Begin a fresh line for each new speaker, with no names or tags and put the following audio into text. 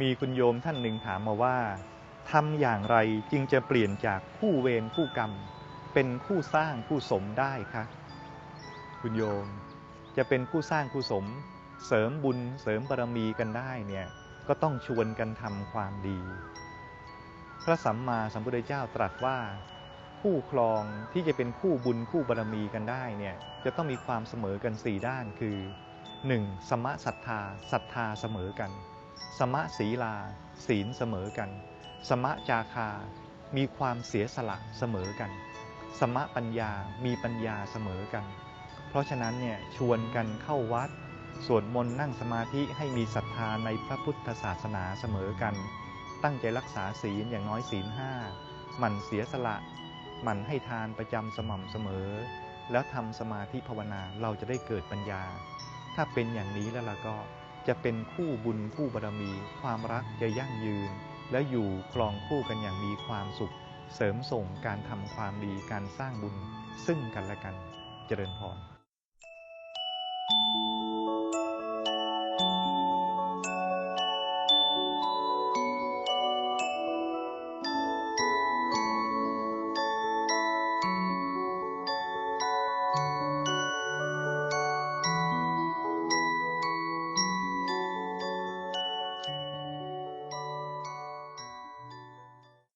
มีคุณโยมท่านหนึ่งถามมาว่าทำอย่างไรจึงจะเปลี่ยนจากคู่เวรคู่กรรม เป็นคู่สร้างคู่สมได้คะคุณโยมจะเป็นคู่สร้างคู่สม เสริมบุญเสริมบารมีกันได้เนี่ยก็ต้องชวนกันทำความดี พระสัมมาสัมพุทธเจ้าตรัสว่าคู่ครองที่จะเป็นคู่บุญคู่บารมีกันได้เนี่ยจะต้องมีความเสมอกัน 4 ด้านคือ 1. สมะศรัทธาศรัทธาเสมอกัน สมะศีลา ศีลเสมอกัน สมะจาคา มีความเสียสละเสมอกัน สมะปัญญา มีปัญญาเสมอกัน เพราะฉะนั้นเนี่ยชวนกันเข้าวัด สวดมนต์นั่งสมาธิให้มีศรัทธาในพระพุทธศาสนาเสมอกัน ตั้งใจรักษาศีลอย่างน้อยศีลห้าหมั่นเสียสละ หมั่นให้ทานประจำสม่ำเสมอ แล้วทำสมาธิภาวนาเราจะได้เกิดปัญญา ถ้าเป็นอย่างนี้แล้วล่ะก็ จะเป็นคู่บุญคู่บารมี ความรักจะยั่งยืน และอยู่คลองคู่กันอย่างมีความสุข เสริมส่งการทำความดีการสร้างบุญซึ่งกันและกันเจริญพร